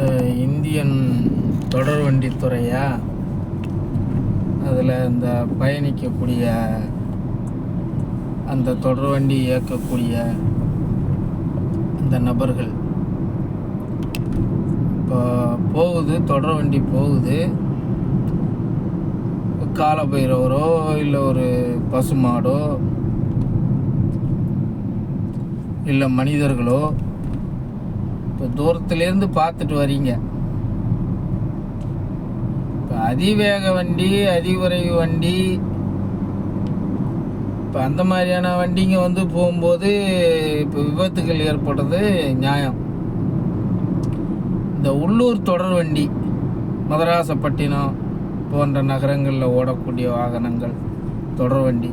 இந்த இந்தியன் தொடர் வண்டித்துறையா அதில் இந்த பயணிக்கக்கூடிய அந்த தொடர் வண்டி இயக்கக்கூடிய அந்த நபர்கள். இப்போ போகுது தொடர் வண்டி போகுது. காலபைரவரோ இல்லை ஒரு பசுமாடோ இல்லை மனிதர்களோ இப்போ தூரத்துலேருந்து பார்த்துட்டு வரீங்க. இப்போ அதிவேக வண்டி அதிவிரைவு வண்டி இப்போ அந்த மாதிரியான வண்டிங்க வந்து போகும்போது இப்போ விபத்துகள் ஏற்படுறது நியாயம். இந்த உள்ளூர் தொடர் வண்டி மதராசப்பட்டினம் போன்ற நகரங்களில் ஓடக்கூடிய வாகனங்கள் தொடர் வண்டி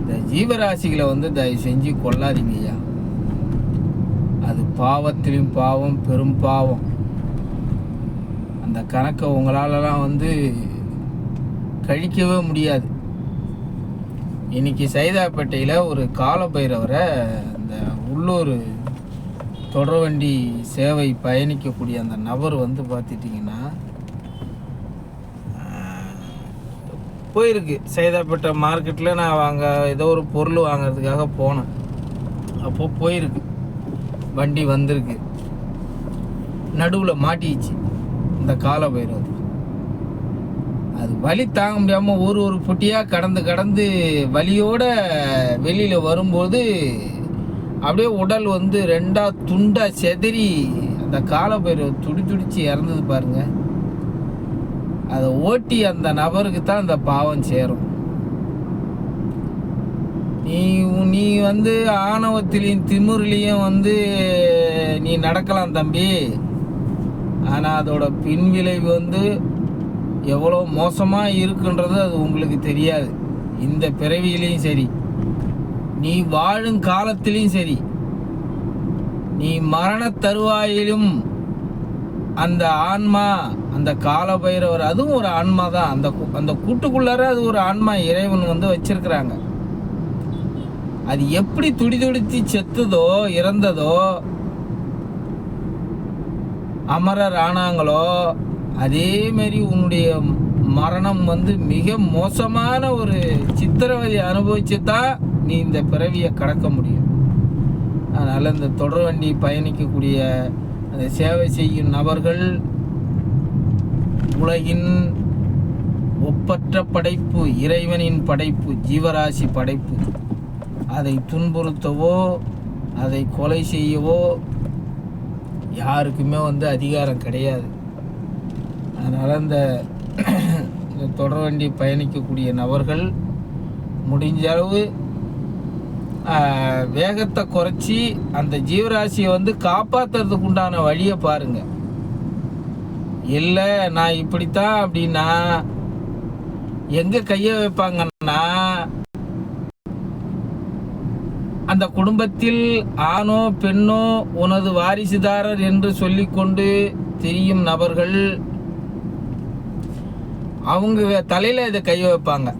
இந்த ஜீவராசிகளை வந்து தயவு செஞ்சு கொள்ளாதீங்க ஐயா. பாவத்திலும் பாவம் பெரும் பாவம். அந்த கணக்கை உங்களாலலாம் வந்து கழிக்கவே முடியாது. இன்னைக்கு சைதாப்பேட்டையில் ஒரு காலபைரவரை அந்த உள்ளூர் தொடர்வண்டி சேவை பயணிக்கக்கூடிய அந்த நபர் வந்து பார்த்துட்டிங்கன்னா போயிருக்கு. சைதாப்பேட்டை மார்க்கெட்டில் நான் வாங்க ஏதோ ஒரு பொருள் வாங்குறதுக்காக போனேன். அப்போது போயிருக்கு. வண்டி வந்திருக்கு. நடுவில் மாட்டிச்சு இந்த கால பைரவர். அது வலி தாங்க முடியாமல் ஒரு ஒரு பொட்டியாக கடந்து கடந்து வலியோட வெளியில் வரும்போது அப்படியே உடல் வந்து ரெண்டாக துண்டாக செதறி அந்த கால பைரவர் துடி துடிச்சு இறந்தது பாருங்க. அதை ஓட்டி அந்த நபருக்கு தான் அந்த பாவம் சேரும். நீ நீ வந்து ஆணவத்திலையும் திமிர்லையும் வந்து நீ நடக்கலாம் தம்பி. ஆனால் அதோட பின்விளைவு வந்து எவ்வளோ மோசமாக இருக்குன்றது அது உங்களுக்கு தெரியாது. இந்த பிறவியிலையும் சரி நீ வாழும் காலத்திலையும் சரி நீ மரண தருவாயிலும் அந்த ஆன்மா அந்த காலபைரவர் அதுவும் ஒரு ஆன்மா தான் அந்த அந்த கூட்டுக்குள்ளார அது ஒரு ஆன்மா இறைவன் வந்து வச்சிருக்கிறாங்க. அது எப்படி துடி துடித்து செத்துதோ இறந்ததோ அமரர் ஆனாங்களோ அதே மாதிரி உன்னுடைய மரணம் வந்து மிக மோசமான ஒரு சித்திரவதை அனுபவிச்சு தான் நீ இந்த பிறவியை கடக்க முடியும். அதனால் இந்த தொடர் வண்டி பயணிக்கக்கூடிய அந்த சேவை செய்யும் நபர்கள் உலகின் ஒப்பற்ற படைப்பு இறைவனின் படைப்பு ஜீவராசி படைப்பு. அதை துன்புறுத்தவோ அதை கொலை செய்யவோ யாருக்குமே வந்து அதிகாரம் கிடையாது. அதனால் அந்த தொடர் வண்டி பயணிக்கக்கூடிய நபர்கள் முடிஞ்ச அளவு வேகத்தை குறைச்சி அந்த ஜீவராசியை வந்து காப்பாற்றுறதுக்கு உண்டான வழியை பாருங்க. இல்லை நான் இப்படித்தான் அப்படின்னா எங்கே கையை வைப்பாங்கன்னா அந்த குடும்பத்தில் ஆணோ பெண்ணோ உனது வாரிசுதாரர் என்று சொல்லிக்கொண்டு தெரியும் நபர்கள் அவங்க தலையில் இதை கை வைப்பாங்க.